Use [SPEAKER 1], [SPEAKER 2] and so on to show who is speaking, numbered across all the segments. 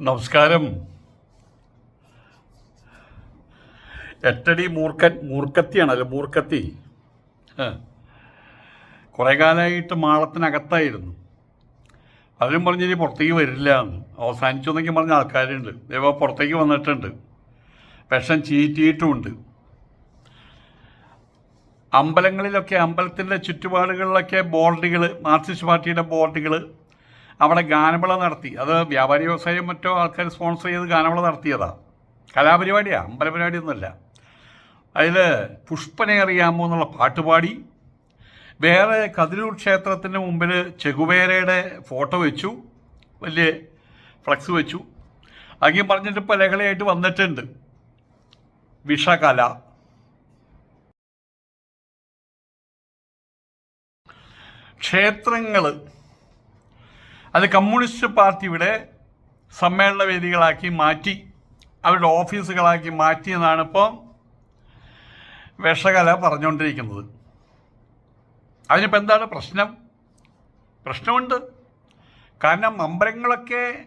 [SPEAKER 1] നമസ്കാരം. എട്ടടി മൂർക്കൻ മൂർക്കത്തിയാണല്ലോ മൂർക്കത്തി. കുറേ കാലമായിട്ട് മാളത്തിനകത്തായിരുന്നു. അവരും പറഞ്ഞു ഇനി പുറത്തേക്ക് വരില്ല എന്ന്. അവസാനിച്ചു എന്നൊക്കെ പറഞ്ഞ ആൾക്കാരുണ്ട്. ഇതേപോലെ പുറത്തേക്ക് വന്നിട്ടുണ്ട്. വിഷം ചീറ്റിയിട്ടുമുണ്ട്. അമ്പലങ്ങളിലൊക്കെ അമ്പലത്തിന്റെ ചുറ്റുപാടുകളിലൊക്കെ ബോർഡുകൾ മാർക്സിസ്റ്റ് പാർട്ടിയുടെ ബോർഡുകൾ അവിടെ ഗാനമേള നടത്തി. അത് വ്യാപാരി വ്യവസായം മറ്റോ ആൾക്കാർ സ്പോൺസർ ചെയ്ത് ഗാനമേള നടത്തിയതാണ് കലാപരിപാടിയാണ് അമ്പലപരിപാടിയൊന്നുമല്ല. അതിൽ പുഷ്പനെ അറിയാമോ എന്നുള്ള പാട്ടുപാടി വേറെ കതിരൂർ ക്ഷേത്രത്തിന് മുമ്പിൽ ചെകുവേരയുടെ ഫോട്ടോ വെച്ചു വലിയ ഫ്ലക്സ് വെച്ചു. അങ്ങനെ പറഞ്ഞിട്ട് ഇപ്പോൾ ലഹളയായിട്ട് വന്നിട്ടുണ്ട്. വിഷകല. ക്ഷേത്രങ്ങൾ അത് കമ്മ്യൂണിസ്റ്റ് പാർട്ടിയുടെ സമ്മേളന വേദികളാക്കി മാറ്റി അവരുടെ ഓഫീസുകളാക്കി മാറ്റിയെന്നാണ് ഇപ്പോൾ വിഷകല പറഞ്ഞുകൊണ്ടിരിക്കുന്നത്. അതിനിപ്പോൾ എന്താണ് പ്രശ്നം? പ്രശ്നമുണ്ട്. കാരണം അമ്പലങ്ങളൊക്കെ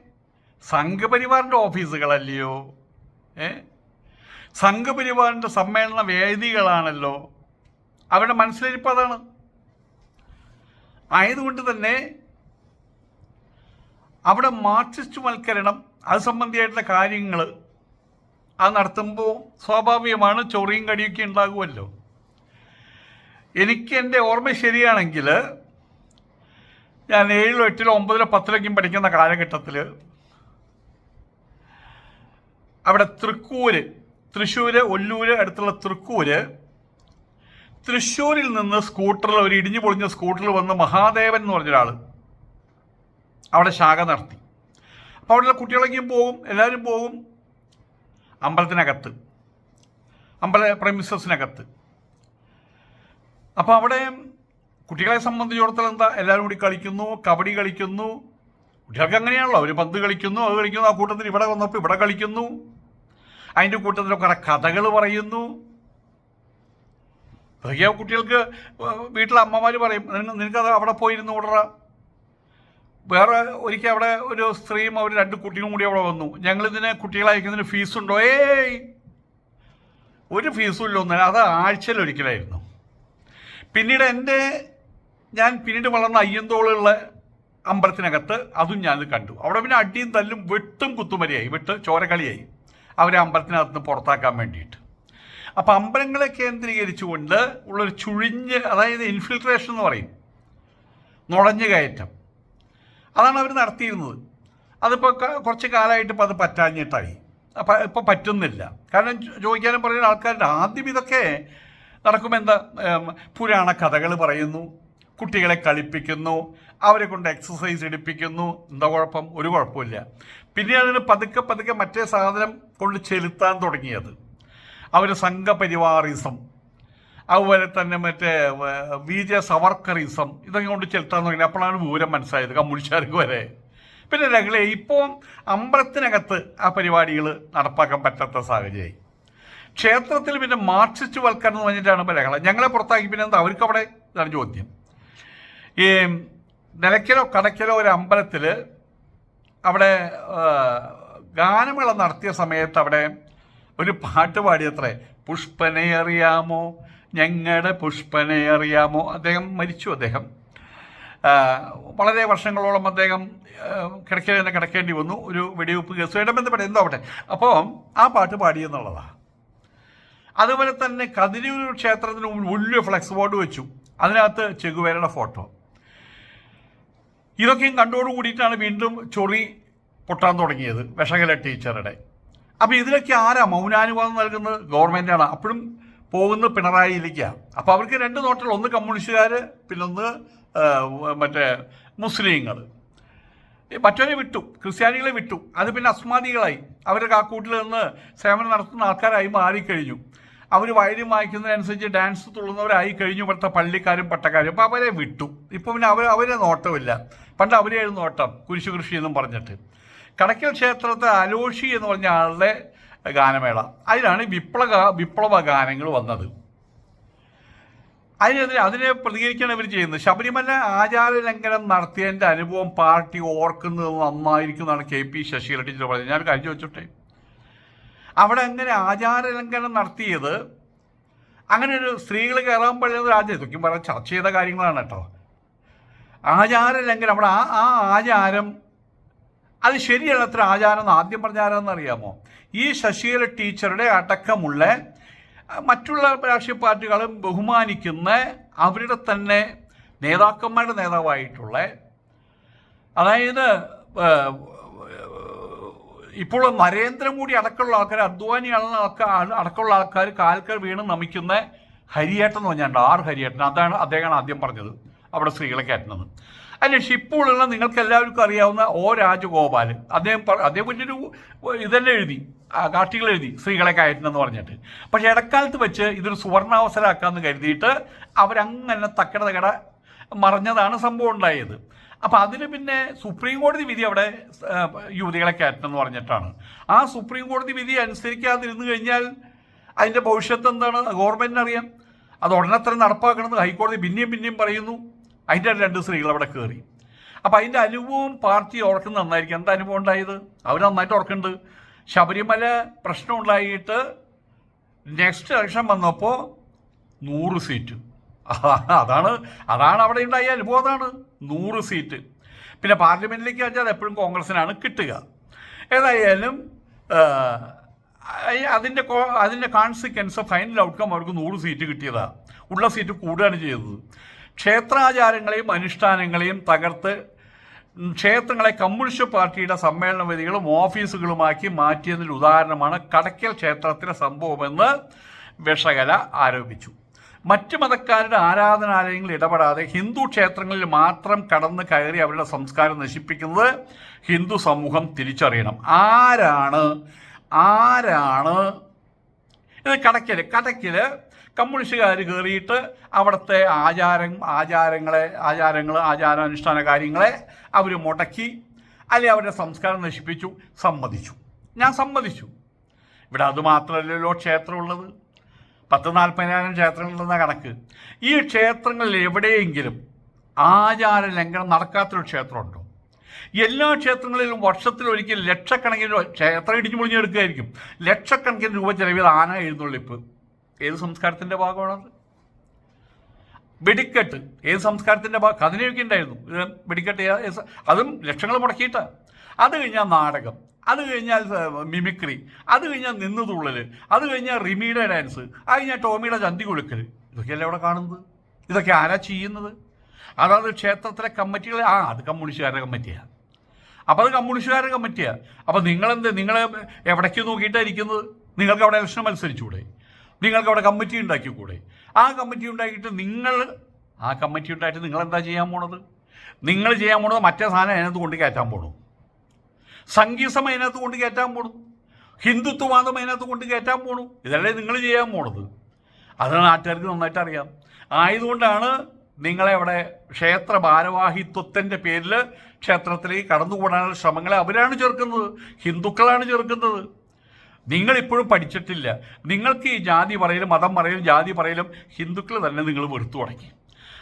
[SPEAKER 1] സംഘപരിവാറിന്റെ ഓഫീസുകളല്ലയോ? ഏ? സംഘപരിവാറിന്റെ സമ്മേളന വേദികളാണല്ലോ. അവരുടെ മനസ്സിലിരിപ്പ് അതാണ്. ആയതുകൊണ്ട് തന്നെ അവിടെ മാർക്സിസ്റ്റ് വൽക്കരണം അത് സംബന്ധിയായിട്ടുള്ള കാര്യങ്ങൾ അത് നടത്തുമ്പോൾ സ്വാഭാവികമാണ് ചൊറിയും കടിയൊക്കെ ഉണ്ടാകുമല്ലോ. എനിക്ക് എന്റെ ഓർമ്മ ശരിയാണെങ്കിൽ ഞാൻ ഏഴിലോ എട്ടിലോ ഒമ്പതിലോ പത്തിലൊക്കെയും പഠിക്കുന്ന കാലഘട്ടത്തിൽ അവിടെ തൃക്കൂര് തൃശ്ശൂർ ഒല്ലൂര് അടുത്തുള്ള തൃക്കൂര് തൃശ്ശൂരിൽ നിന്ന് സ്കൂട്ടറിൽ ഒരു ഇടിഞ്ഞു പൊളിഞ്ഞ സ്കൂട്ടറിൽ വന്ന് മഹാദേവൻ എന്ന് പറഞ്ഞൊരാൾ അവിടെ ശാഖ നടത്തി. അപ്പോൾ അവിടെയുള്ള കുട്ടികളൊക്കെയും പോകും എല്ലാവരും പോകും. അമ്പലത്തിനകത്ത് അമ്പല പ്രമിസസിനകത്ത് അപ്പോൾ അവിടെ കുട്ടികളെ സംബന്ധിച്ചിടത്തോളം എന്താ? എല്ലാവരും കൂടി കളിക്കുന്നു കബഡി കളിക്കുന്നു. കുട്ടികൾക്ക് അങ്ങനെയാണല്ലോ അവർ പന്ത് കളിക്കുന്നു അത് കളിക്കുന്നു. ആ കൂട്ടത്തിൽ ഇവിടെ വന്നപ്പോൾ ഇവിടെ കളിക്കുന്നു. അതിന്റെ കൂട്ടത്തിൽ കുറേ കഥകൾ പറയുന്നു. അതൊക്കെ കുട്ടികൾക്ക് വീട്ടിലെ അമ്മമാർ പറയും നിനക്ക് നിനക്കത് അവിടെ പോയിരുന്നു ഓടറ വേറെ ഒരിക്കൽ അവിടെ ഒരു സ്ത്രീയും അവർ രണ്ട് കുട്ടികളും കൂടി അവിടെ വന്നു. ഞങ്ങളിതിന് കുട്ടികളെ അയക്കുന്നതിന് ഫീസുണ്ടോ? ഏയ്! ഒരു ഫീസും ഇല്ല ഒന്നല്ല അത് ആഴ്ചയിൽ ഒരിക്കലായിരുന്നു. പിന്നീട് എന്റെ ഞാൻ പിന്നീട് വളർന്ന അയ്യന്തോളുള്ള അമ്പലത്തിനകത്ത് അതും ഞാൻ കണ്ടു. അവിടെ പിന്നെ അടിയും തല്ലും വെട്ടും കുത്തുമരിയായി. വെട്ട് ചോരക്കളിയായി. അവരെ അമ്പലത്തിനകത്ത് നിന്ന് പുറത്താക്കാൻ വേണ്ടിയിട്ട്. അപ്പോൾ അമ്പലങ്ങളെ കേന്ദ്രീകരിച്ചുകൊണ്ട് ഉള്ളൊരു ചുഴിഞ്ഞ് അതായത് ഇൻഫിൽട്രേഷൻ എന്ന് പറയും. നുഴഞ്ഞു കയറ്റം. അതാണ് അവർ നടത്തിയിരുന്നത്. അതിപ്പോൾ കുറച്ച് കാലമായിട്ട് ഇപ്പോൾ അത് പറ്റാഞ്ഞിട്ടായി. ഇപ്പോൾ പറ്റുന്നില്ല. കാരണം ചോദിക്കാനും പറയുന്ന ആൾക്കാരുടെ ആദ്യം ഇതൊക്കെ നടക്കുമ്പോൾ എന്താ പുരാണ കഥകൾ പറയുന്നു കുട്ടികളെ കളിപ്പിക്കുന്നു അവരെ കൊണ്ട് എക്സസൈസ് എടുപ്പിക്കുന്നു. എന്താ കുഴപ്പം? ഒരു കുഴപ്പമില്ല. പിന്നെ അതിന് പതുക്കെ പതുക്കെ മറ്റേ സാധനം കൊണ്ട് ചെലുത്താൻ തുടങ്ങിയത്. അവർ സംഘപരിവാറിസം. അതുപോലെ തന്നെ മറ്റേ വ- ജെ സവർക്കറിസം ഇതൊക്കെ കൊണ്ട് ചെലുത്താൻ തുടങ്ങി. അപ്പോഴാണ് വിവരം മനസ്സിലായത് കമ്മ്യൂണിസ്റ്റുകാർക്ക് വരെ. പിന്നെ ലഹള ഇപ്പോൾ അമ്പലത്തിനകത്ത് ആ പരിപാടികൾ നടപ്പാക്കാൻ പറ്റാത്ത സാഹചര്യമായി. ക്ഷേത്രത്തിൽ പിന്നെ മാർക്സിസ്റ്റ് വൽക്കരണം എന്ന് പറഞ്ഞിട്ടാണ് ഇപ്പോൾ ലഹള ഞങ്ങളെ പുറത്താക്കി പിന്നെ എന്താ? അവർക്ക് അവിടെ ഇതാണ് ചോദ്യം. ഈ നിലയ്ക്കലോ കടയ്ക്കലോ ഒരു അമ്പലത്തിൽ അവിടെ ഗാനമേള നടത്തിയ സമയത്ത് അവിടെ ഒരു പാട്ട് പാടിയത്രേ. പുഷ്പനെ അറിയാമോ? ഞങ്ങളുടെ പുഷ്പനെ അറിയാമോ? അദ്ദേഹം മരിച്ചു അദ്ദേഹം. വളരെ വർഷങ്ങളോളം അദ്ദേഹം കിടക്കേ തന്നെ കിടക്കേണ്ടി വന്നു. ഒരു വെടിവെപ്പ് കേസുമായിട്ട് ബന്ധപ്പെട്ട് എന്തോ ആവട്ടെ. അപ്പോൾ ആ പാട്ട് പാടിയെന്നുള്ളതാണ് അതുപോലെ തന്നെ കതിരൂർ ക്ഷേത്രത്തിന് മുമ്പിൽ വലിയ ഫ്ലെക്സ് ബോർഡ് വെച്ചു. അതിനകത്ത് ചെകുവേരയുടെ ഫോട്ടോ. ഇതൊക്കെയും കണ്ടോട് കൂടിയിട്ടാണ് വീണ്ടും ചൊറി പൊട്ടാൻ തുടങ്ങിയത് വിഷകല ടീച്ചറുടെ. അപ്പോൾ ഇതിലൊക്കെ ആരാ മൗനാനുവാദം നൽകുന്നത്? ഗവൺമെന്റാണ്. അപ്പോഴും പോകുന്നത് പിണറായിയിലേക്കാണ് അപ്പോൾ അവർക്ക് രണ്ട് നോട്ടുകൾ ഒന്ന് കമ്മ്യൂണിസ്റ്റുകാർ പിന്നെ ഒന്ന് ആ, മറ്റേ മുസ്ലിങ്ങൾ. മറ്റവരെ വിട്ടു ക്രിസ്ത്യാനികളെ വിട്ടു. അത് പിന്നെ അസ്മാദികളായി അവരുടെ കാക്കൂട്ടിൽ നിന്ന് സേവനം നടത്തുന്ന ആൾക്കാരായി മാറിക്കഴിഞ്ഞു. അവർ വയലും വായിക്കുന്നതനുസരിച്ച് ഡാൻസ് തുള്ളുന്നവരായി കഴിഞ്ഞു ഇവിടുത്തെ പള്ളിക്കാരും പട്ടക്കാരും. അപ്പോൾ അവരെ വിട്ടു. ഇപ്പോൾ പിന്നെ അവർ അവരെ നോട്ടമില്ല. പണ്ട് അവരെയായിരുന്നു നോട്ടം കുരിശു കൃഷി എന്നും പറഞ്ഞിട്ട്. കടക്കൽ ക്ഷേത്രത്തെ അലോഷി എന്ന് പറഞ്ഞ ആളുടെ ഗാനമേള. അതിലാണ് വിപ്ലവ വിപ്ലവ ഗാനങ്ങൾ വന്നത്. അതിനെതിരെ അതിനെ പ്രതികരിക്കുകയാണ് ഇവർ ചെയ്യുന്നത്. ശബരിമല ആചാര ലംഘനം നടത്തിയതിന്റെ അനുഭവം പാർട്ടി ഓർക്കുന്നത് നന്നായിരിക്കും എന്നാണ് കെ പി ശശികല ടീച്ചർ പറഞ്ഞത്. ഞാൻ കഴിച്ചു വെച്ചോട്ടെ അവിടെ അങ്ങനെ ആചാര ലംഘനം നടത്തിയത്? അങ്ങനെ ഒരു സ്ത്രീകൾ കയറാൻ പഴയത് രാജ്യം. ഇതൊക്കെ പറയാൻ ചർച്ച ചെയ്ത കാര്യങ്ങളാണ് കേട്ടോ. ആചാര ലംഘനം അവിടെ ആ ആ ആചാരം അത് ശരിയല്ല അത്ര ആചാരം എന്ന് ആദ്യം പറഞ്ഞ ആരാന്ന് അറിയാമോ? ഈ ശശീല ടീച്ചറുടെ അടക്കമുള്ള മറ്റുള്ള രാഷ്ട്രീയ പാർട്ടികളും ബഹുമാനിക്കുന്ന അവരുടെ തന്നെ നേതാക്കന്മാരുടെ നേതാവായിട്ടുള്ള അതായത് ഇപ്പോൾ നരേന്ദ്രമോദി അടക്കമുള്ള ആൾക്കാർ അദ്വാനി ആൾക്കാർ അടക്കമുള്ള ആൾക്കാർ കാൽക്കൽ വീണ് നമിക്കുന്ന ഹരിയേട്ടൻ എന്ന് പറഞ്ഞാൽ ആർ ഹരിയേട്ടൻ അതാണ് അദ്ദേഹമാണ് ആദ്യം പറഞ്ഞത് അവിടെ സ്ത്രീകളെ കയറ്റുന്നത് അതിനുശേഷം ഇപ്പോഴുള്ള നിങ്ങൾക്ക് എല്ലാവർക്കും അറിയാവുന്ന ഓ രാജഗോപാൽ അദ്ദേഹം അദ്ദേഹം വലിയൊരു ഇതന്നെ എഴുതി. ആ, കാർട്ടികൾ എഴുതി സ്ത്രീകളെ കയറ്റണമെന്ന് പറഞ്ഞിട്ട്. പക്ഷേ ഇടക്കാലത്ത് വെച്ച് ഇതൊരു സുവർണാവസരമാക്കാമെന്ന് കരുതിയിട്ട് അവരങ്ങനെ തക്കട തകട മറഞ്ഞതാണ് സംഭവം ഉണ്ടായത്. അപ്പം അതിന് പിന്നെ സുപ്രീം കോടതി വിധി അവിടെ യുവതികളെ കയറ്റണം എന്ന് പറഞ്ഞിട്ടാണ്. ആ സുപ്രീം കോടതി വിധി അനുസരിക്കാതിരുന്നു കഴിഞ്ഞാൽ അതിന്റെ ഭവിഷ്യത്ത് എന്താണ്? ഗവൺമെന്റിന് അറിയാം. അത് ഉടനെ തന്നെ നടപ്പാക്കണമെന്ന് ഹൈക്കോടതി പിന്നെയും പിന്നെയും പറയുന്നു. അതിന്റെ രണ്ട് സ്ത്രീകൾ അവിടെ കയറി അപ്പം അതിന്റെ അനുഭവം പാർട്ടി ഓർക്കുന്നത് നന്നായിരിക്കും. എന്താ അനുഭവം ഉണ്ടായത്? അവർ നന്നായിട്ട് ഓർക്കുന്നുണ്ട്. ശബരിമല പ്രശ്നം ഉണ്ടായിട്ട് നെക്സ്റ്റ് ഇലക്ഷൻ വന്നപ്പോൾ നൂറ് സീറ്റ് അതാണ് അതാണ് അവിടെ ഉണ്ടായ അനുഭവം അതാണ്. നൂറ് സീറ്റ് പിന്നെ പാർലമെന്റിലേക്ക് വെച്ചാൽ എപ്പോഴും കോൺഗ്രസിനാണ് കിട്ടുക. ഏതായാലും അതിന്റെ അതിന്റെ കോൺസിക്വൻസ് ഫൈനൽ ഔട്ട്കം അവർക്ക് നൂറ് സീറ്റ് കിട്ടിയതാണ് ഉള്ള സീറ്റ് കൂടുകയാണ് ചെയ്തത്. ക്ഷേത്രാചാരങ്ങളെയും അനുഷ്ഠാനങ്ങളെയും തകർത്ത് ക്ഷേത്രങ്ങളെ കമ്മ്യൂണിസ്റ്റ് പാർട്ടിയുടെ സമ്മേളന വേദികളും ഓഫീസുകളുമാക്കി മാറ്റിയതിന്റെ ഉദാഹരണമാണ് കടക്കൽ ക്ഷേത്രത്തിലെ സംഭവമെന്ന് വിഷകല ആരോപിച്ചു. മറ്റ് മതക്കാരുടെ ആരാധനാലയങ്ങളിൽ ഇടപെടാതെ ഹിന്ദു ക്ഷേത്രങ്ങളിൽ മാത്രം കടന്ന് കയറി അവരുടെ സംസ്കാരം നശിപ്പിക്കുന്നത് ഹിന്ദു സമൂഹം തിരിച്ചറിയണം. ആരാണ്? ആരാണ്? ഇത് കടക്കൽ കടക്കൽ കമ്മ്യൂണിസ്റ്റുകാർ കയറിയിട്ട് അവിടുത്തെ ആചാരം ആചാരങ്ങളെ ആചാരങ്ങൾ ആചാരാനുഷ്ഠാന കാര്യങ്ങളെ അവർ മുടക്കി അല്ലെങ്കിൽ അവരുടെ സംസ്കാരം നശിപ്പിച്ചു സമ്മതിച്ചു. ഞാൻ സമ്മതിച്ചു. ഇവിടെ അത് മാത്രമല്ലല്ലോ ക്ഷേത്രമുള്ളത്. പത്ത് നാൽപ്പതിനായിരം ക്ഷേത്രങ്ങളുണ്ടെന്ന കണക്ക്. ഈ ക്ഷേത്രങ്ങളിൽ എവിടെയെങ്കിലും ആചാര ലംഘനം നടക്കാത്തൊരു ക്ഷേത്രമുണ്ടോ? എല്ലാ ക്ഷേത്രങ്ങളിലും വർഷത്തിൽ ഒരിക്കൽ ലക്ഷക്കണക്കിന് ക്ഷേത്രം ഇടിഞ്ഞു പൊളിഞ്ഞെടുക്കുകയായിരിക്കും ലക്ഷക്കണക്കിന് രൂപ ചെലവിൽ ആന എഴുന്നള്ളിപ്പ്. ഏത് സംസ്കാരത്തിന്റെ ഭാഗമാണത് വെടിക്കെട്ട്. ഏത് സംസ്കാരത്തിന്റെ ഭാഗം അതിനെയൊക്കെ ഉണ്ടായിരുന്നു. വെടിക്കെട്ട് അതും ലക്ഷങ്ങൾ മുടക്കിയിട്ടാണ് അത് കഴിഞ്ഞാൽ നാടകം. അത് കഴിഞ്ഞാൽ മിമിക്രി. അത് കഴിഞ്ഞാൽ നിന്ന് തുള്ളൽ അത് കഴിഞ്ഞാൽ റിമിയുടെ ഡാൻസ്. അത് കഴിഞ്ഞാൽ ടോമിയുടെ ചന്തി കൊടുക്കൽ ഇതൊക്കെയല്ലേ അവിടെ കാണുന്നത്? ഇതൊക്കെ ആരാ ചെയ്യുന്നത്? അതായത് ക്ഷേത്രത്തിലെ കമ്മിറ്റികൾ ആ അത് കമ്മ്യൂണിസ്റ്റുകാരുടെ കമ്മിറ്റിയാണ് അപ്പോൾ അത് കമ്മ്യൂണിസ്റ്റുകാരുടെ കമ്മിറ്റിയാണ് അപ്പോൾ നിങ്ങളെന്ത് നിങ്ങൾ എവിടേക്ക് നോക്കിയിട്ടാണ് ഇരിക്കുന്നത്? നിങ്ങൾക്ക് അവിടെ ഇലക്ഷൻ മത്സരിച്ചുകൂടെ നിങ്ങൾക്ക് അവിടെ കമ്മിറ്റി ഉണ്ടാക്കിക്കൂടെ ആ കമ്മിറ്റി ഉണ്ടാക്കിയിട്ട് നിങ്ങൾ ആ കമ്മിറ്റി ഉണ്ടായിട്ട് നിങ്ങൾ എന്താ ചെയ്യാൻ പോണത്? നിങ്ങൾ ചെയ്യാൻ പോണത് മറ്റേ സാധനം അതിനകത്ത് കൊണ്ട് കയറ്റാൻ പോണു. സംഗീതം അതിനകത്ത് കൊണ്ട് കയറ്റാൻ പോണു. ഹിന്ദുത്വവാദം അതിനകത്ത് കൊണ്ട് കയറ്റാൻ പോണു. ഇതല്ലേ നിങ്ങൾ ചെയ്യാൻ പോണത്. അതാണ് നാട്ടുകാർക്ക് നന്നായിട്ട് അറിയാം. ആയതുകൊണ്ടാണ് നിങ്ങളെ അവിടെ ക്ഷേത്ര ഭാരവാഹിത്വത്തിന്റെ പേരിൽ ക്ഷേത്രത്തിലേക്ക് കടന്നുകൂടാനുള്ള ശ്രമങ്ങളെ അവരാണ് ചേർക്കുന്നത്. ഹിന്ദുക്കളാണ് ചേർക്കുന്നത്. നിങ്ങളിപ്പോഴും പഠിച്ചിട്ടില്ല. നിങ്ങൾക്ക് ഈ ജാതി പറയലും മതം പറയലും ജാതി പറയലും ഹിന്ദുക്കൾ തന്നെ നിങ്ങൾ വെറുത്തു തുടങ്ങി.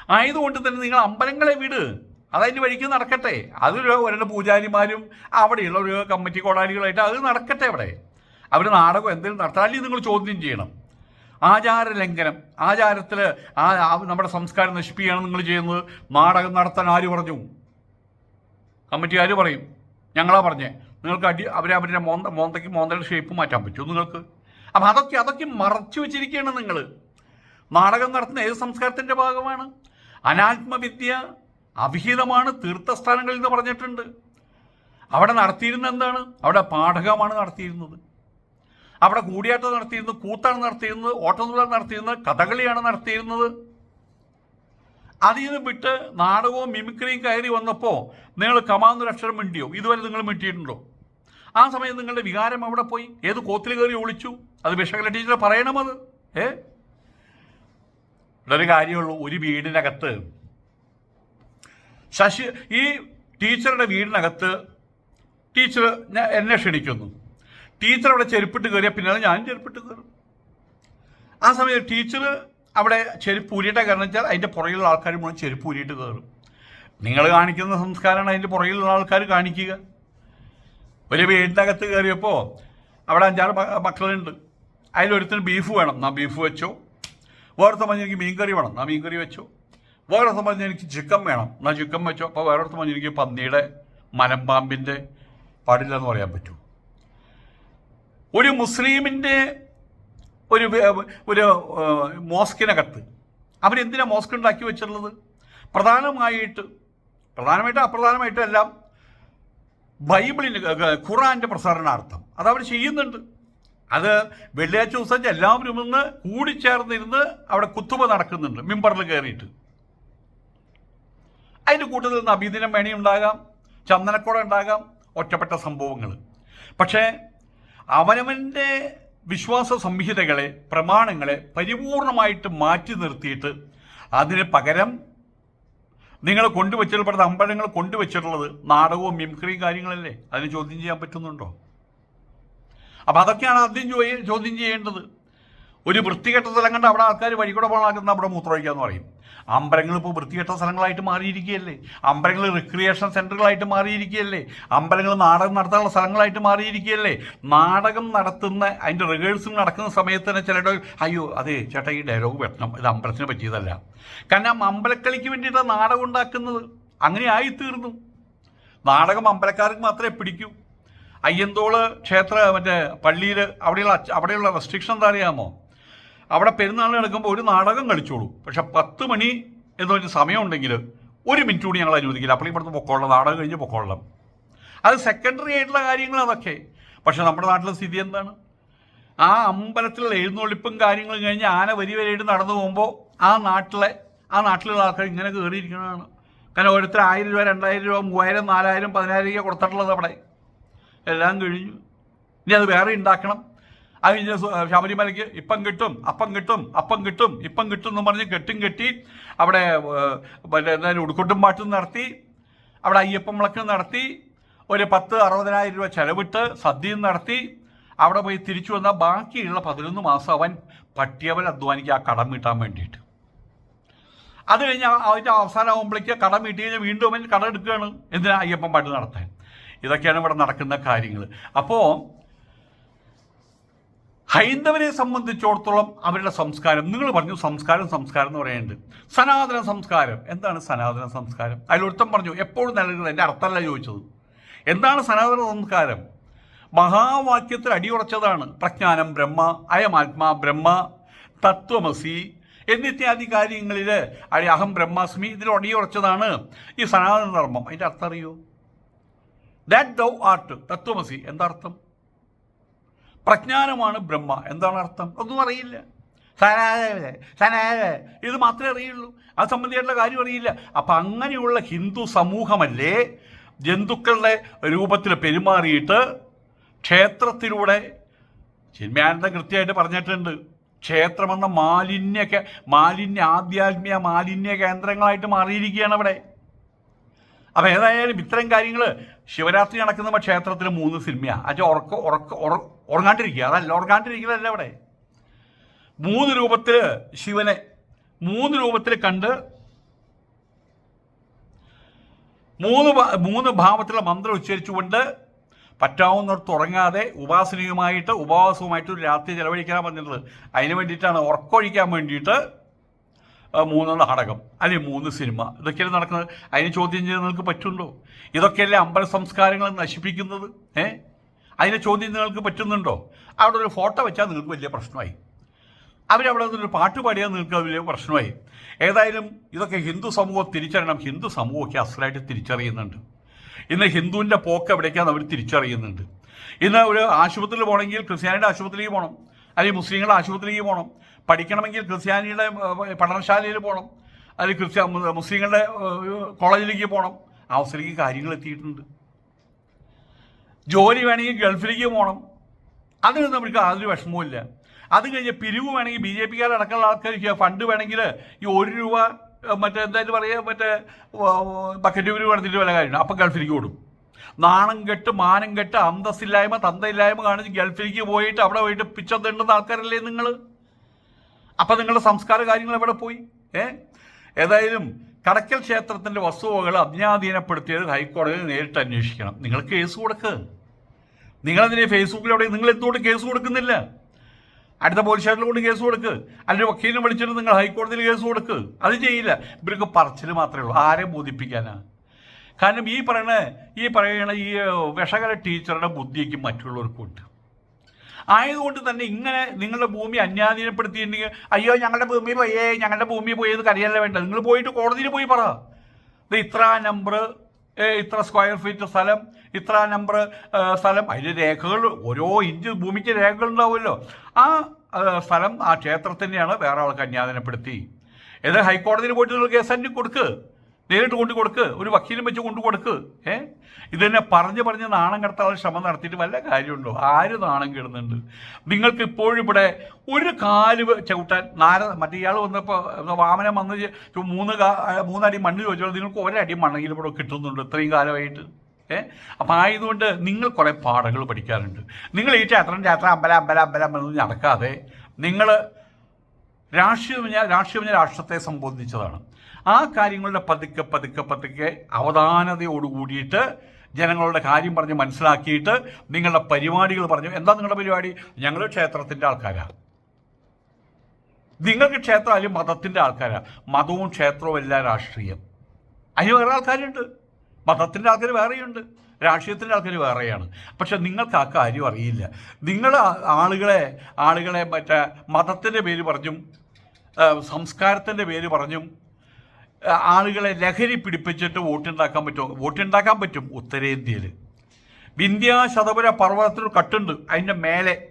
[SPEAKER 1] ആയതുകൊണ്ട് തന്നെ നിങ്ങൾ അമ്പലങ്ങളെ വിട്. അതതിന്റെ വഴിക്ക് നടക്കട്ടെ. അതൊരു ഓരോ പൂജാരിമാരും അവിടെയുള്ള ഒരു കമ്മിറ്റി കോടാലികളായിട്ട് അത് നടക്കട്ടെ അവിടെ. അവർ നാടകം എന്തെങ്കിലും നടത്താൻ നിങ്ങൾ ചോദ്യം ചെയ്യണം. ആചാര ലംഘനം ആചാരത്തിൽ നമ്മുടെ സംസ്കാരം നശിപ്പിക്കുകയാണ് നിങ്ങൾ ചെയ്യുന്നത്. നാടകം നടത്താൻ ആര് പറഞ്ഞു? കമ്മിറ്റിക്കാർ പറയും. ഞങ്ങളാ പറഞ്ഞേ. നിങ്ങൾക്ക് അടി അവരെ അവരുടെ മോന്ത മോന്തയ്ക്ക് മോന്തയുടെ ഷേപ്പ് മാറ്റാൻ പറ്റുമോ നിങ്ങൾക്ക്? അപ്പം അതൊക്കെ അതൊക്കെ മറച്ചു വെച്ചിരിക്കുകയാണ് നിങ്ങൾ നാടകം നടത്തുന്ന ഏത് സംസ്കാരത്തിന്റെ ഭാഗമാണ്? അനാത്മവിദ്യ അവിഹിതമാണ് തീർത്ഥസ്ഥാനങ്ങളിൽ നിന്ന് പറഞ്ഞിട്ടുണ്ട്. അവിടെ നടത്തിയിരുന്നത് എന്താണ്? അവിടെ പാഠകമാണ് നടത്തിയിരുന്നത്. അവിടെ കൂടിയാട്ടം നടത്തിയിരുന്നത് കൂത്താണ് നടത്തിയിരുന്നത് ഓട്ടനുള്ള നടത്തിയിരുന്നത് കഥകളിയാണ് നടത്തിയിരുന്നത്. അതിൽ നിന്ന് വിട്ട് നാടകവും മിമിക്രിയും കയറി വന്നപ്പോൾ നിങ്ങൾ കമാന്നൊരു അക്ഷരം മിണ്ടിയോ? ഇതുവരെ നിങ്ങൾ മിണ്ടിയിട്ടുണ്ടോ? ആ സമയം നിങ്ങളുടെ വികാരം അവിടെ പോയി. ഏത് കോത്തിൽ കയറി ഒളിച്ചു? അത് വിഷകല ടീച്ചർ പറയണമത് ഏ? ഇവിടെ ഒരു കാര്യമുള്ളൂ ഒരു വീടിനകത്ത് ശശി ഈ ടീച്ചറുടെ വീടിനകത്ത് ടീച്ചർ ഞാൻ എന്നെ ക്ഷണിക്കുന്നു. ടീച്ചർ അവിടെ ചെരുപ്പിട്ട് കയറിയാൽ പിന്നെ ഞാനും ചെരുപ്പിട്ട് കയറും. ആ സമയത്ത് ടീച്ചർ അവിടെ ചെരുപ്പ് ഊരിയിട്ട കാരണം വെച്ചാൽ അതിന്റെ പുറകിലുള്ള ആൾക്കാർ മുഴുവൻ ചെരുപ്പ് ഊരിയിട്ട് കയറും. നിങ്ങൾ കാണിക്കുന്ന സംസ്കാരമാണ് അതിന്റെ പുറകിലുള്ള ആൾക്കാർ കാണിക്കുക. ഒരു വീടിനകത്ത് കയറിയപ്പോൾ അവിടെ അഞ്ചാറ് മക്കളുണ്ട്. അതിലൊരുത്തിന് ബീഫ് വേണം. ഞാൻ ബീഫ് വെച്ചോ. വേറെ സംബന്ധിച്ച് എനിക്ക് മീൻകറി വേണം. എന്നാ മീൻകറി വെച്ചോ. വേറെ സംബന്ധിച്ച് എനിക്ക് ചിക്കൻ വേണം. ഞാൻ ചിക്കൻ വെച്ചോ. അപ്പോൾ വേറെ സംബന്ധിച്ച് എനിക്ക് പന്നിയുടെ മലമ്പാമ്പിന്റെ പാടില്ല എന്ന് പറയാൻ പറ്റൂ. ഒരു മുസ്ലിമിന്റെ ഒരു ഒരു മോസ്കിനകത്ത് അവരെന്തിനാണ് മോസ്ക് ഉണ്ടാക്കി വെച്ചിട്ടുള്ളത്? പ്രധാനമായിട്ട് പ്രധാനമായിട്ടും അപ്രധാനമായിട്ടും എല്ലാം ബൈബിളിന് ഖുറാന്റെ പ്രസരണാർത്ഥം. അവർ ചെയ്യുന്നുണ്ട്. അത് വെള്ളിയാഴ്ച ദിവസം എല്ലാവരും ഇന്ന് കൂടിച്ചേർന്നിരുന്ന് അവിടെ കുത്തുമ നടക്കുന്നുണ്ട് മിമ്പറിൽ കയറിയിട്ട്. അതിന്റെ കൂട്ടത്തിൽ നിന്ന് അഭിദിനം വേണി ഉണ്ടാകാം ചന്ദനക്കുട ഉണ്ടാകാം ഒറ്റപ്പെട്ട സംഭവങ്ങൾ പക്ഷേ അവനവന്റെ വിശ്വാസ സംഹിതകളെ പ്രമാണങ്ങളെ പരിപൂർണമായിട്ട് മാറ്റി നിർത്തിയിട്ട് അതിന് പകരം നിങ്ങൾ കൊണ്ടുവച്ചിട്ടുള്ള അമ്പഴങ്ങൾ കൊണ്ടുവച്ചിട്ടുള്ളത് നാടകവും മിംക്രിയും കാര്യങ്ങളല്ലേ? അതിന് ചോദ്യം ചെയ്യാൻ പറ്റുന്നുണ്ടോ? അപ്പം അതൊക്കെയാണ് ആദ്യം ചോദ്യം ചെയ്യേണ്ടത്. ഒരു വൃത്തികെട്ട സ്ഥലം കണ്ട് അവിടെ ആൾക്കാർ വഴികൂടെ പോകണമെന്ന് അവിടെ മൂത്രമൊഴിക്കാന്ന് പറയും. അമ്പലങ്ങൾ ഇപ്പോൾ വൃത്തികെട്ട സ്ഥലങ്ങളായിട്ട് മാറിയിരിക്കുകയല്ലേ? അമ്പലങ്ങൾ റിക്രിയേഷൻ സെന്ററുകളായിട്ട് മാറിയിരിക്കുകയല്ലേ? അമ്പലങ്ങൾ നാടകം നടത്താനുള്ള സ്ഥലങ്ങളായിട്ട് മാറിയിരിക്കുകയല്ലേ? നാടകം നടത്തുന്ന അതിന്റെ റിഹേഴ്സൽ നടക്കുന്ന സമയത്ത് തന്നെ ചിലരുടെ അയ്യോ അതെ ചേട്ടാ ഈ ഡയലോഗ് വെട്ടണം. ഇത് അമ്പലത്തിനെ പറ്റിയതല്ല. കാരണം അമ്പലക്കളിക്ക് വേണ്ടിയിട്ടാണ് നാടകം ഉണ്ടാക്കുന്നത്. അങ്ങനെ ആയിത്തീർന്നു. നാടകം അമ്പലക്കാർക്ക് മാത്രമേ പിടിക്കൂ. അയ്യന്തോൾ ക്ഷേത്ര മറ്റേ പള്ളിയിൽ അവിടെയുള്ള അവിടെയുള്ള റെസ്ട്രിക്ഷൻ എന്താ അറിയാമോ അവിടെ പെരുന്നാൾ നടക്കുമ്പോൾ ഒരു നാടകം കളിച്ചോളൂ. പക്ഷെ പത്ത് മണി എന്ന് പറഞ്ഞ സമയമുണ്ടെങ്കിൽ ഒരു മിനിറ്റ് കൂടി ഞങ്ങൾ അനുവദിക്കില്ല. അപ്പോൾ ഇവിടുത്തെ പൊക്കോളാം നാടകം കഴിഞ്ഞ് പൊക്കോളാം അത് സെക്കൻഡറി ആയിട്ടുള്ള കാര്യങ്ങൾ അതൊക്കെ. പക്ഷെ നമ്മുടെ നാട്ടിലെ സ്ഥിതി എന്താണ്? ആ അമ്പലത്തിലുള്ള എഴുന്നള്ളിപ്പും കാര്യങ്ങളും കഴിഞ്ഞ് ആന വരി വരെയായിട്ട് നടന്നു പോകുമ്പോൾ ആ നാട്ടിലെ ആ നാട്ടിലുള്ള ആൾക്കാർ ഇങ്ങനെ കയറിയിരിക്കുന്നതാണ് കാരണം ഓരോരുത്തർ ആയിരം രൂപ രണ്ടായിരം രൂപ മൂവായിരം നാലായിരം പതിനായിരം രൂപ കൊടുത്തിട്ടുള്ളത് അവിടെ. എല്ലാം കഴിഞ്ഞു. ഇനി അത് വേറെ ഉണ്ടാക്കണം. അത് കഴിഞ്ഞ് ശബരിമലയ്ക്ക് ഇപ്പം കിട്ടും അപ്പം കിട്ടും അപ്പം കിട്ടും ഇപ്പം കിട്ടും എന്ന് പറഞ്ഞ് കെട്ടും കെട്ടി അവിടെ മറ്റേ ഉടുക്കൊട്ടും പാട്ടും നടത്തി അവിടെ അയ്യപ്പം വിളക്ക് നടത്തി ഒരു പത്ത് അറുപതിനായിരം രൂപ ചെലവിട്ട് സദ്യയും നടത്തി അവിടെ പോയി തിരിച്ചു വന്ന ബാക്കിയുള്ള പതിനൊന്ന് മാസം അവൻ പട്ടിയവൻ അധ്വാനിക്കുക ആ കടം വീട്ടാൻ വേണ്ടിയിട്ട്. അത് കഴിഞ്ഞ് അതിന്റെ അവസാനമാകുമ്പോഴേക്ക് കടം വീട്ടി കഴിഞ്ഞാൽ വീണ്ടും അവൻ കടം എടുക്കുകയാണ്. എന്തിനാ അയ്യപ്പൻ പാട്ട് നടത്താൻ? ഇതൊക്കെയാണ് ഇവിടെ നടക്കുന്ന കാര്യങ്ങൾ അപ്പോൾ ഹൈന്ദവരെ സംബന്ധിച്ചിടത്തോളം അവരുടെ സംസ്കാരം നിങ്ങൾ പറഞ്ഞു സംസ്കാരം സംസ്കാരം എന്ന് പറയുന്നുണ്ട്. സനാതന സംസ്കാരം. എന്താണ് സനാതന സംസ്കാരം? അതിലൊരുത്തം പറഞ്ഞു എപ്പോഴും നിലനിൽക്കുന്നത് എന്റെ അർത്ഥമല്ല ചോദിച്ചത്. എന്താണ് സനാതന സംസ്കാരം? മഹാവാക്യത്തിൽ അടിയുറച്ചതാണ്. പ്രജ്ഞാനം ബ്രഹ്മ അയമാത്മാ ബ്രഹ്മ തത്വമസി എന്നിത്യാദി കാര്യങ്ങളിൽ അടി അഹം ബ്രഹ്മാസ്മി ഇതിൽ അടിയുറച്ചതാണ് ഈ സനാതന ധർമ്മം. അതിന്റെ അർത്ഥം അറിയോ? ദാറ്റ് ദൗ ആർട്ട് തത്വമസി. എന്താ അർത്ഥം പ്രജ്ഞാനമാണ് ബ്രഹ്മ. എന്താണ് അർത്ഥം? ഒന്നും അറിയില്ല. സനാതന സനാതന ഇത് മാത്രമേ അറിയുള്ളൂ. അത് സംബന്ധിച്ചുള്ള കാര്യം അറിയില്ല. അപ്പം അങ്ങനെയുള്ള ഹിന്ദു സമൂഹമല്ലേ ജന്തുക്കളുടെ രൂപത്തിൽ പെരുമാറിയിട്ട് ക്ഷേത്രത്തിലൂടെ ചിന്മയാനന്ദ കൃത്യമായിട്ട് പറഞ്ഞിട്ടുണ്ട് ക്ഷേത്രമെന്ന മാലിന്യ മാലിന്യ ആധ്യാത്മിക മാലിന്യ കേന്ദ്രങ്ങളായിട്ട് മാറിയിരിക്കുകയാണ് അവിടെ. അപ്പം ഏതായാലും ഇത്തരം കാര്യങ്ങൾ ശിവരാത്രി നടക്കുന്ന ക്ഷേത്രത്തിൽ മൂന്ന് സിനിമയാണ് അത് ഉറക്ക ഉറക്ക ഉറ- ഉറങ്ങാണ്ടിരിക്കുക. അതല്ല ഉറങ്ങാണ്ടിരിക്കുന്നതല്ല അവിടെ മൂന്ന് രൂപത്തിൽ ശിവനെ മൂന്ന് രൂപത്തിൽ കണ്ട് മൂന്ന് മൂന്ന് ഭാവത്തിലുള്ള മന്ത്രം ഉച്ചരിച്ചുകൊണ്ട് പറ്റാവുന്നിടത്ത് ഉറങ്ങാതെ ഉപാസനയുമായിട്ട് ഉപവാസവുമായിട്ട് ഒരു രാത്രി ചെലവഴിക്കാൻ പറഞ്ഞിട്ടുള്ളത് അതിന് വേണ്ടിയിട്ടാണ് ഉറക്കൊഴിക്കാൻ വേണ്ടിയിട്ട് മൂന്ന് നാടകം അല്ലെങ്കിൽ മൂന്ന് സിനിമ. ഇതൊക്കെയല്ലേ നടക്കുന്നത്? അതിന് ചോദ്യം ചെയ്യാൻ നിങ്ങൾക്ക് പറ്റുന്നുണ്ടോ? ഇതൊക്കെയല്ലേ അമ്പല സംസ്കാരങ്ങൾ നശിപ്പിക്കുന്നത്? ഏ? അതിനെ ചോദ്യം നിങ്ങൾക്ക് പറ്റുന്നുണ്ടോ? അവിടെ ഒരു ഫോട്ടോ വെച്ചാൽ നിങ്ങൾക്ക് വലിയ പ്രശ്നമായി. അവരവിടെ നിന്നൊരു പാട്ട് പാടിയാൽ നിങ്ങൾക്ക് വലിയ പ്രശ്നമായി. ഏതായാലും ഇതൊക്കെ ഹിന്ദു സമൂഹം തിരിച്ചറിയണം. ഹിന്ദു സമൂഹമൊക്കെ അസലായിട്ട് തിരിച്ചറിയുന്നുണ്ട്. ഇന്ന് ഹിന്ദുവിന്റെ പോക്ക് എവിടേക്കാന്ന് അവർ തിരിച്ചറിയുന്നുണ്ട്. ഇന്ന് ഒരു ആശുപത്രിയിൽ പോകണമെങ്കിൽ ക്രിസ്ത്യാനിയുടെ ആശുപത്രിയിൽ പോകണം. അല്ലെങ്കിൽ മുസ്ലിങ്ങളുടെ ആശുപത്രിയിൽ പോകണം. പഠിക്കണമെങ്കിൽ ക്രിസ്ത്യാനിയുടെ പഠനശാലയിൽ പോകണം അല്ലെങ്കിൽ ക്രിസ്ത്യ മുസ്ലിങ്ങളുടെ കോളേജിലേക്ക് പോകണം ആ കാര്യങ്ങൾ എത്തിയിട്ടുണ്ട്. ജോലി വേണമെങ്കിൽ ഗൾഫിലേക്ക് പോകണം അതിനൊന്നും നമുക്ക് യാതൊരു വിഷമവുമില്ല അത് കഴിഞ്ഞ് പിരിവ് വേണമെങ്കിൽ ബി ജെ പിക്കാരടക്കമുള്ള ആൾക്കാർക്ക് ഫണ്ട് വേണമെങ്കിൽ ഈ ഒരു രൂപ മറ്റേ എന്തായാലും പറയുക മറ്റേ ബക്കറ്റ് പിരിവ് നടത്തിയിട്ട് വല്ല കാര്യമുണ്ട്? അപ്പം ഗൾഫിലേക്ക് ഓടും. നാണം കെട്ട് മാനം കെട്ട് അന്തസ്സില്ലായ്മ തന്തയില്ലായ്മ കാണിച്ച് ഗൾഫിലേക്ക് പോയിട്ട് അവിടെ പോയിട്ട് പിച്ചം തേണ്ടുന്ന ആൾക്കാരല്ലേ നിങ്ങൾ അപ്പം നിങ്ങളുടെ സംസ്കാര കാര്യങ്ങൾ എവിടെ പോയി? ഏ? ഏതായാലും കടക്കൽ ക്ഷേത്രത്തിന്റെ വസ്തുവകൾ അജ്ഞാധീനപ്പെടുത്തിയത് ഹൈക്കോടതി നേരിട്ട് അന്വേഷിക്കണം. നിങ്ങൾ കേസ് കൊടുക്ക്. നിങ്ങളതിനെ ഫേസ്ബുക്കിലൂടെ നിങ്ങൾ എന്തുകൊണ്ട് കേസ് കൊടുക്കുന്നില്ല? അടുത്ത പോലീസ് സ്റ്റേഷനിൽ കൊണ്ട് കേസ് കൊടുക്ക്. അല്ലെങ്കിൽ വക്കീലിനെ വിളിച്ചിട്ട് നിങ്ങൾ ഹൈക്കോടതിയിൽ കേസ് കൊടുക്ക്. അത് ചെയ്യില്ല. ഇവർക്ക് പറച്ചിൽ മാത്രമേ ഉള്ളൂ. ആരെ ബോധിപ്പിക്കാനാ? കാരണം ഈ പറയണ ഈ പറയണ ഈ വിഷകര ടീച്ചറുടെ ബുദ്ധിക്ക് മറ്റുള്ളവർക്കും ഉണ്ട് ആയതുകൊണ്ട് തന്നെ ഇങ്ങനെ നിങ്ങളുടെ ഭൂമി അന്യാധീനപ്പെടുത്തിയിട്ടുണ്ടെങ്കിൽ അയ്യോ ഞങ്ങളുടെ ഭൂമി പോയേ ഞങ്ങളുടെ ഭൂമി പോയത് കരിയല്ല വേണ്ട നിങ്ങൾ പോയിട്ട് കോടതിയിൽ പോയി പറ. ഇത് ഇത്ര നമ്പർ ഇത്ര സ്ക്വയർ ഫീറ്റ് സ്ഥലം ഇത്ര നമ്പർ സ്ഥലം. അതിന് രേഖകൾ ഓരോ ഇഞ്ച് ഭൂമിക്ക് രേഖകൾ ഉണ്ടാവുമല്ലോ. ആ സ്ഥലം ആ ക്ഷേത്രത്തിന്റെയാണ് വേറെ ആൾക്ക് അന്യാധീനപ്പെടുത്തി. ഏത് ഹൈക്കോടതിയിൽ പോയിട്ട് നിങ്ങൾ കേസ് അന്വേഷണം കൊടുക്ക്. നേരിട്ട് കൊണ്ടു കൊടുക്ക്. ഒരു വക്കീലും വെച്ച് കൊണ്ടു കൊടുക്ക്. ഏ? ഇത് തന്നെ പറഞ്ഞ് പറഞ്ഞ് നാണം കടത്താനുള്ള ശ്രമം നടത്തിയിട്ട് വല്ല കാര്യമുണ്ടോ? ആര് നാണം കിടുന്നുണ്ട്? നിങ്ങൾക്ക് ഇപ്പോഴും ഇവിടെ ഒരു കാൽ ചവിട്ടാൻ നാര മറ്റേ ഇയാൾ വന്നപ്പോൾ വാമനം വന്ന് മൂന്ന് മൂന്നടി മണ്ണ് ചോദിച്ചാൽ നിങ്ങൾക്ക് ഒരടി മണ്ണെങ്കിലും ഇവിടെ കിട്ടുന്നുണ്ട് ഇത്രയും കാലമായിട്ട്. ഏ? അപ്പം ആയതുകൊണ്ട് നിങ്ങൾ കുറേ പാഠങ്ങൾ പഠിക്കാറുണ്ട്. നിങ്ങൾ ഈ ക്ഷേത്രം ക്ഷേത്രം അമ്പല അമ്പല അമ്പലം എന്ന് നടക്കാതെ നിങ്ങൾ രാഷ്ട്രീയം രാഷ്ട്രീയം രാഷ്ട്രത്തെ സംബന്ധിച്ചതാണ്. ആ കാര്യങ്ങളുടെ പതുക്കെ പതുക്കെ പതുക്കെ അവധാനതയോട് കൂടിയിട്ട് ജനങ്ങളുടെ കാര്യം പറഞ്ഞ് മനസ്സിലാക്കിയിട്ട് നിങ്ങളുടെ പരിപാടികൾ പറഞ്ഞു. എന്താ നിങ്ങളുടെ പരിപാടി? ഞങ്ങൾ ക്ഷേത്രത്തിന്റെ ആൾക്കാരാണ് നിങ്ങൾക്ക് ക്ഷേത്രം അല്ലെങ്കിൽ മതത്തിന്റെ ആൾക്കാരാണ് മതവും ക്ഷേത്രവും എല്ലാം രാഷ്ട്രീയം. അതിന് വേറെ ആൾക്കാരുണ്ട്. മതത്തിന്റെ ആൾക്കാർ വേറെയുണ്ട്. രാഷ്ട്രീയത്തിന്റെ ആൾക്കാർ വേറെയാണ്. പക്ഷെ നിങ്ങൾക്ക് ആ കാര്യം അറിയില്ല. നിങ്ങൾ ആളുകളെ ആളുകളെ മറ്റേ മതത്തിന്റെ പേര് പറഞ്ഞും സംസ്കാരത്തിന്റെ പേര് പറഞ്ഞും ആളുകളെ ലഹരി പിടിപ്പിച്ചിട്ട് വോട്ടുണ്ടാക്കാൻ പറ്റുമോ? വോട്ടുണ്ടാക്കാൻ പറ്റും ഉത്തരേന്ത്യയിൽ വിന്ധ്യ ശതപുര പർവതത്തിൽ കട്ടുണ്ട് അതിന്റെ മേലെ.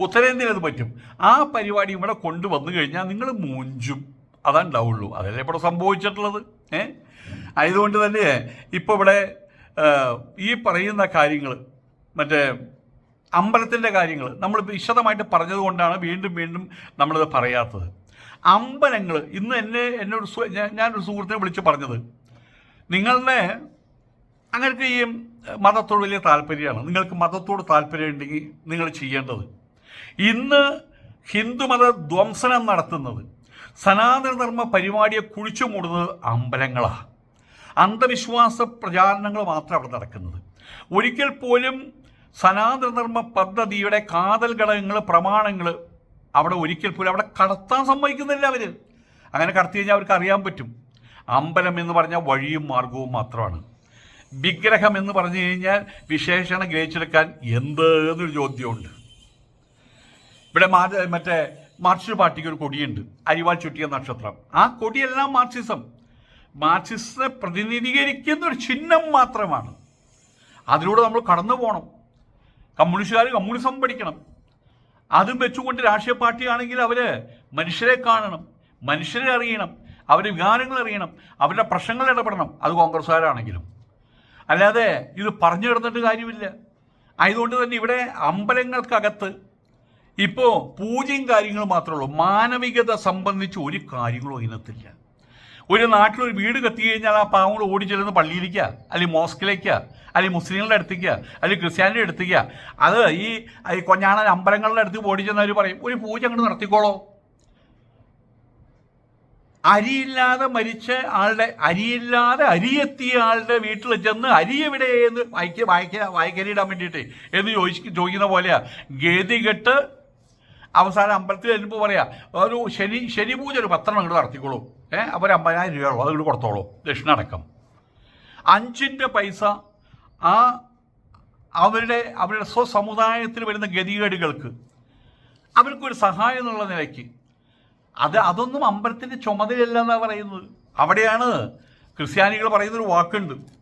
[SPEAKER 1] ഉത്തരേന്ത്യയിൽ അത് പറ്റും. ആ പരിപാടി ഇവിടെ കൊണ്ടുവന്നു കഴിഞ്ഞാൽ നിങ്ങൾ മൂഞ്ചും അതുണ്ടാവുള്ളൂ. അതല്ലേ ഇവിടെ സംഭവിച്ചിട്ടുള്ളത്? ഏ? ആയതുകൊണ്ട് തന്നെ ഇപ്പോൾ ഇവിടെ ഈ പറയുന്ന കാര്യങ്ങൾ മറ്റേ അമ്പലത്തിന്റെ കാര്യങ്ങൾ നമ്മൾ വിശദമായിട്ട് പറഞ്ഞതുകൊണ്ടാണ് വീണ്ടും വീണ്ടും നമ്മളിത് പറയാത്തത്. അമ്പലങ്ങൾ. ഇന്ന് എന്നെ എന്നോട് ഞാനൊരു സുഹൃത്തിനെ വിളിച്ച് പറഞ്ഞത്. നിങ്ങളുടെ അങ്ങനെ ഈ മതത്തോട് വലിയ താല്പര്യമാണ്. നിങ്ങൾക്ക് മതത്തോട് താല്പര്യം ഉണ്ടെങ്കിൽ നിങ്ങൾ ചെയ്യേണ്ടത്. ഇന്ന് ഹിന്ദുമത ധ്വംസനം നടത്തുന്നത് സനാതനധർമ്മ പരിപാടിയെ കുഴിച്ചു മൂടുന്നത് അമ്പലങ്ങളാണ് അന്ധവിശ്വാസ പ്രചാരണങ്ങൾ മാത്രം അവിടെ നടക്കുന്നത്. ഒരിക്കൽ പോലും സനാതനധർമ്മ പദ്ധതിയുടെ കാതൽ ഘടകങ്ങൾ പ്രമാണങ്ങൾ അവിടെ ഒരിക്കൽ പോലും അവിടെ കടത്താൻ സമ്മതിക്കുന്നില്ല അവർ അങ്ങനെ കടത്തി കഴിഞ്ഞാൽ അവർക്ക് അറിയാൻ പറ്റും. അമ്പലം എന്ന് പറഞ്ഞാൽ വഴിയും മാർഗവും മാത്രമാണ്. വിഗ്രഹം എന്ന് പറഞ്ഞു കഴിഞ്ഞാൽ വിശേഷണം ഗ്രഹിച്ചെടുക്കാൻ എന്ത് എന്നൊരു ചോദ്യമുണ്ട്. ഇവിടെ മാ മറ്റേ മാർക്സിസ്റ്റ് പാർട്ടിക്ക് ഒരു കൊടിയുണ്ട്. അരിവാൾ ചുറ്റിയ നക്ഷത്രം. ആ കൊടിയെല്ലാം മാർക്സിസം. മാർക്സിസത്തെ പ്രതിനിധീകരിക്കുന്ന ഒരു ചിഹ്നം മാത്രമാണ്. അതിലൂടെ നമ്മൾ കടന്നു പോകണം കമ്മ്യൂണിസ്റ്റുകാർ കമ്മ്യൂണിസം പഠിക്കണം. അതും വെച്ചുകൊണ്ട് രാഷ്ട്രീയ പാർട്ടിയാണെങ്കിൽ അവർ മനുഷ്യരെ കാണണം മനുഷ്യരെ അറിയണം അവരുടെ വികാരങ്ങൾ അറിയണം അവരുടെ പ്രശ്നങ്ങൾ ഇടപെടണം. അത് കോൺഗ്രസ്സുകാരാണെങ്കിലും. അല്ലാതെ ഇത് പറഞ്ഞു കിടന്നിട്ട് കാര്യമില്ല. ആയതുകൊണ്ട് തന്നെ ഇവിടെ അമ്പലങ്ങൾക്കകത്ത് ഇപ്പോൾ പൂജയും കാര്യങ്ങളും മാത്രമേ ഉള്ളൂ. മാനവികത സംബന്ധിച്ച് ഒരു കാര്യങ്ങളും അതിനകത്തില്ല. ഒരു നാട്ടിലൊരു വീട് കത്തി കഴിഞ്ഞാൽ ആ പാവങ്ങൾ ഓടി ചെല്ലുന്ന പള്ളിയിലേക്കാ അല്ലെങ്കിൽ മോസ്കിലേക്കാ അല്ലെങ്കിൽ മുസ്ലിങ്ങളുടെ അടുത്തേക്ക് അല്ലെങ്കിൽ ക്രിസ്ത്യാനിയുടെ അടുത്തേക്ക്. അത് ഈ ഈ കൊഞ്ഞാണൻ അമ്പലങ്ങളുടെ അടുത്ത് ഓടി ചെന്നവർ പറയും ഒരു പൂജ അങ്ങോട്ട് നടത്തിക്കോളോ. അരിയില്ലാതെ മരിച്ച ആളുടെ അരിയില്ലാതെ അരിയെത്തിയ ആളുടെ വീട്ടിൽ ചെന്ന് അരി എവിടെയെന്ന് വായിക്ക വായിക്ക വായിക്കരിയിടാൻ വേണ്ടിയിട്ട് എന്ന് ചോദിക്കുന്ന പോലെയാണ് ഗതികെട്ട് അവസാനം അമ്പലത്തിൽ ചെല്ലുമ്പോൾ പറയാ ഒരു ശനി ശനി പൂജ ഒരു പത്തെണ്ണം ഇങ്ങോട്ട് നടത്തിക്കോളൂ. ഏഹ് അപ്പോൾ ഒരു അമ്പതിനായിരം രൂപയുള്ളൂ അത് ഇങ്ങോട്ട് കൊടുത്തോളൂ ദക്ഷിണ അടക്കം. അഞ്ചിന്റെ പൈസ ആ അവരുടെ അവരുടെ സ്വസമുദായത്തിൽ വരുന്ന ഗതികേടുകൾക്ക് അവർക്കൊരു സഹായം എന്നുള്ള നിലയ്ക്ക് അത് അതൊന്നും അമ്പലത്തിന്റെ ചുമതലയല്ല എന്നാണ് പറയുന്നത്. അവിടെയാണ് ക്രിസ്ത്യാനികൾ പറയുന്നൊരു വാക്കുണ്ട്.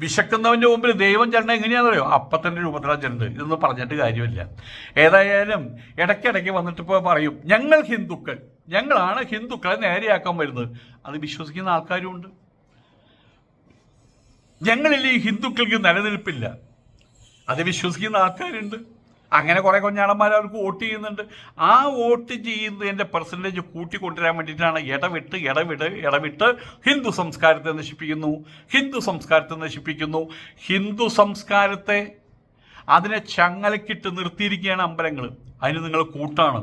[SPEAKER 1] വിശക്കുന്നവന്റെ മുമ്പിൽ ദൈവം ചരണം എങ്ങനെയാണെന്നറിയോ? അപ്പത്തിന്റെ രൂപത്തിലാണ് ചെണ്ട് ഇതൊന്നും പറഞ്ഞിട്ട് കാര്യമില്ല. ഏതായാലും ഇടയ്ക്കിടയ്ക്ക് വന്നിട്ട് ഇപ്പോൾ പറയും ഞങ്ങൾ ഹിന്ദുക്കൾ. ഞങ്ങളാണ് ഹിന്ദുക്കളെ നേരെയാക്കാൻ വരുന്നത്. അത് വിശ്വസിക്കുന്ന ആൾക്കാരുമുണ്ട് ഞങ്ങളിൽ ഈ ഹിന്ദുക്കൾക്ക് നിലനിൽപ്പില്ല. അത് വിശ്വസിക്കുന്ന ആൾക്കാരുണ്ട്. അങ്ങനെ കുറേ കൊഞ്ഞാളന്മാർ അവർക്ക് വോട്ട് ചെയ്യുന്നുണ്ട്. ആ വോട്ട് ചെയ്യുന്നതിന്റെ പെർസെന്റേജ് കൂട്ടിക്കൊണ്ടുവരാൻ വേണ്ടിയിട്ടാണ് ഇടവിട്ട് ഇടവിട്ട് ഇടവിട്ട് ഹിന്ദു സംസ്കാരത്തെ നശിപ്പിക്കുന്നു. ഹിന്ദു സംസ്കാരത്തെ നശിപ്പിക്കുന്നു. ഹിന്ദു സംസ്കാരത്തെ അതിനെ ചങ്ങലക്കിട്ട് നിർത്തിയിരിക്കുകയാണ് അമ്പലങ്ങൾ അതിന് നിങ്ങൾ കൂട്ടാണ്.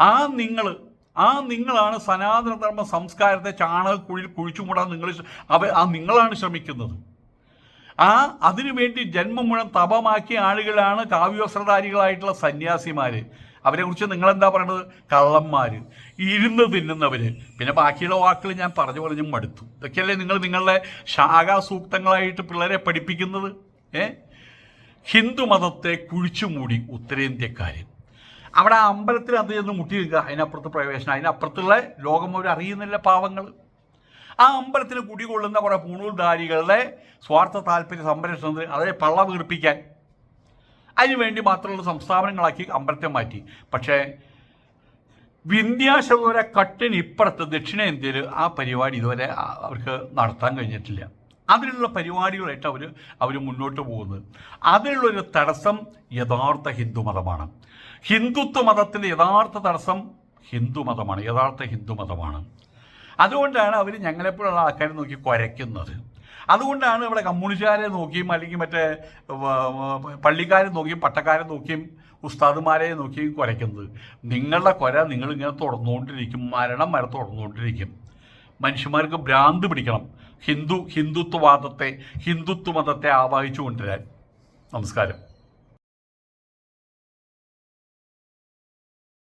[SPEAKER 1] ആ നിങ്ങൾ ആ നിങ്ങളാണ് സനാതനധർമ്മ സംസ്കാരത്തെ ചാണകക്കുഴിയിൽ കുഴിച്ചു മൂടാൻ നിങ്ങൾ അവ ആ നിങ്ങളാണ് ശ്രമിക്കുന്നത്. ആ അതിനുവേണ്ടി ജന്മം മുഴുവൻ തപമാക്കിയ ആളുകളാണ് കാവ്യവസ്ത്രധാരികളായിട്ടുള്ള സന്യാസിമാർ അവരെക്കുറിച്ച് നിങ്ങളെന്താ പറയണത്? കള്ളന്മാർ ഇരുന്ന് തിന്നുന്നവർ പിന്നെ ബാക്കിയുള്ള വാക്കുകൾ ഞാൻ പറഞ്ഞു പറഞ്ഞു മടുത്തു. ഇതൊക്കെയല്ലേ നിങ്ങൾ നിങ്ങളുടെ ശാഖാസൂക്തങ്ങളായിട്ട് പിള്ളേരെ പഠിപ്പിക്കുന്നത്? ഏ? മതത്തെ കുഴിച്ചുമൂടി ഉത്തരേന്ത്യക്കാർ അവിടെ അമ്പലത്തിൽ അത് ചെന്ന് മുട്ടി നിൽക്കുക അതിനപ്പുറത്ത് പ്രവേശനം. അതിനപ്പുറത്തുള്ള ലോകം അവർ അറിയുന്നില്ല പാവങ്ങൾ ആ അമ്പലത്തിൽ കുടികൊള്ളുന്ന കുറേ പൂണൂൽധാരികളുടെ സ്വാർത്ഥ താല്പര്യ സംരക്ഷണത്തിന് അതായത് പള്ള വീർപ്പിക്കാൻ അതിനുവേണ്ടി മാത്രമുള്ള സംസ്ഥാപനങ്ങളാക്കി അമ്പലത്തെ മാറ്റി. പക്ഷേ വിന്ധ്യാശതോര കട്ടിന് ഇപ്പുറത്ത് ദക്ഷിണേന്ത്യയിൽ ആ പരിപാടി ഇതുവരെ അവർക്ക് നടത്താൻ കഴിഞ്ഞിട്ടില്ല. അതിനുള്ള പരിപാടികളായിട്ട് അവർ അവർ മുന്നോട്ട് പോകുന്നത്. അതിനുള്ളൊരു തടസ്സം യഥാർത്ഥ ഹിന്ദു മതമാണ്. ഹിന്ദുത്വ മതത്തിന്റെ യഥാർത്ഥ തടസ്സം ഹിന്ദു മതമാണ്. യഥാർത്ഥ ഹിന്ദു മതമാണ്. അതുകൊണ്ടാണ് അവർ ഞങ്ങളെപ്പോഴുള്ള ആൾക്കാരെ നോക്കി കുരയ്ക്കുന്നത്. അതുകൊണ്ടാണ് ഇവിടെ കമ്മ്യൂണിസ്റ്റുകാരെ നോക്കിയും അല്ലെങ്കിൽ മറ്റേ പള്ളിക്കാരെ നോക്കിയും പട്ടക്കാരെ നോക്കിയും ഉസ്താദുമാരെ നോക്കിയും കുരയ്ക്കുന്നത്. നിങ്ങളുടെ കുര നിങ്ങളിങ്ങനെ തുറന്നുകൊണ്ടിരിക്കും മരണം വരെ തുറന്നുകൊണ്ടിരിക്കും. മനുഷ്യന്മാർക്ക് ഭ്രാന്ത് പിടിക്കണം. ഹിന്ദു ഹിന്ദുത്വവാദത്തെ ഹിന്ദുത്വ മതത്തെ ആവാഹിച്ചു കൊണ്ടുവരാൻ നമസ്കാരം.